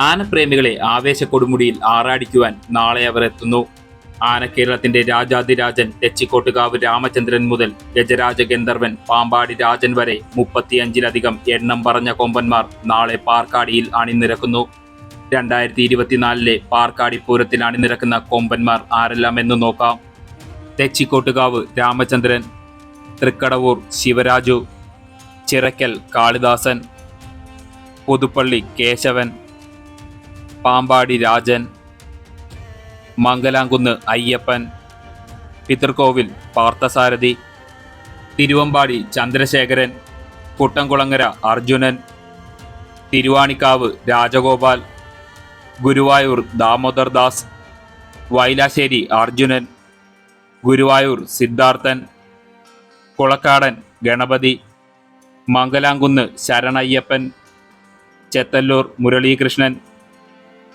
ആനപ്രേമികളെ ആവേശ കൊടുമുടിയിൽ ആറാടിക്കുവാൻ നാളെ അവർ എത്തുന്നു. ആനക്കേരളത്തിന്റെ രാജാതിരാജൻ തെച്ചിക്കോട്ടുകാവ് രാമചന്ദ്രൻ മുതൽ ഗജരാജ ഗന്ധർവൻ പാമ്പാടി രാജൻ വരെ മുപ്പത്തിയഞ്ചിലധികം എണ്ണം പറഞ്ഞ കൊമ്പന്മാർ നാളെ പാർക്കാടിയിൽ അണിനിരക്കുന്നു. രണ്ടായിരത്തി ഇരുപത്തിനാലിലെ പാർക്കാടി പൂരത്തിൽ അണിനിരക്കുന്ന കൊമ്പന്മാർ ആരെല്ലാം എന്ന് നോക്കാം. തെച്ചിക്കോട്ടുകാവ് രാമചന്ദ്രൻ തൃക്കടവൂർ ശിവരാജു ചിറക്കൽ കാളിദാസൻ പുതുപ്പള്ളി കേശവൻ പാമ്പാടി രാജൻ മംഗലാംകുന്ന് അയ്യപ്പൻ പിതൃക്കോവിൽ പാർത്ഥസാരഥി തിരുവമ്പാടി ചന്ദ്രശേഖരൻ കുട്ടംകുളങ്ങര അർജുനൻ തിരുവാണിക്കാവ് രാജഗോപാൽ ഗുരുവായൂർ ദാമോദർ ദാസ് വൈലാശ്ശേരി അർജുനൻ ഗുരുവായൂർ സിദ്ധാർത്ഥൻ കുളക്കാടൻ ഗണപതി മംഗലാംകുന്ന് ശരണയ്യപ്പൻ ചെത്തല്ലൂർ മുരളീകൃഷ്ണൻ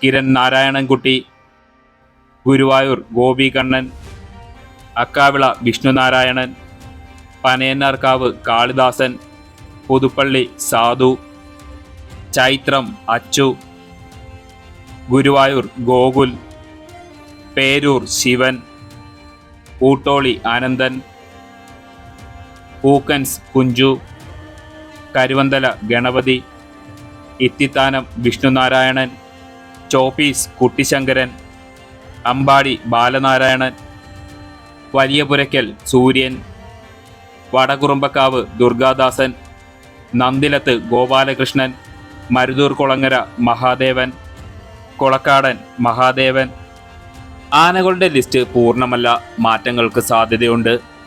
കിരൺ നാരായണൻകുട്ടി ഗുരുവായൂർ ഗോപികണ്ണൻ അക്കാവിള വിഷ്ണുനാരായണൻ പനയന്നാർക്കാവ് കാളിദാസൻ പുതുപ്പള്ളി സാധു ചൈത്രം അച്ചു ഗുരുവായൂർ ഗോകുൽ പേരൂർ ശിവൻ ഊട്ടോളി ആനന്ദൻ പൂക്കൻസ് കുഞ്ചു കരുവന്തല ഗണപതി ഇത്തിത്താനം വിഷ്ണുനാരായണൻ ചോപ്പീസ് കുട്ടിശങ്കരൻ അമ്പാടി ബാലനാരായണൻ വലിയപുരയ്ക്കൽ സൂര്യൻ വടകുറുമ്പക്കാവ് ദുർഗാദാസൻ നന്ദിലത്ത് ഗോപാലകൃഷ്ണൻ മരുതൂർ കുളങ്ങര മഹാദേവൻ കൊളക്കാടൻ മഹാദേവൻ. ആനകളുടെ ലിസ്റ്റ് പൂർണമല്ല. മാറ്റങ്ങൾക്ക് സാധ്യതയുണ്ട്.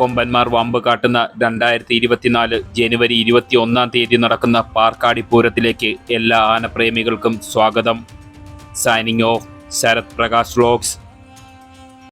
കൊമ്പന്മാർ വമ്പ് കാട്ടുന്ന രണ്ടായിരത്തി ഇരുപത്തിനാല് ജനുവരി ഇരുപത്തി ഒന്നാം തീയതി നടക്കുന്ന പാർക്കാടി പൂരത്തിലേക്ക് എല്ലാ ആനപ്രേമികൾക്കും സ്വാഗതം. Signing off Sarath Prakash vlogs.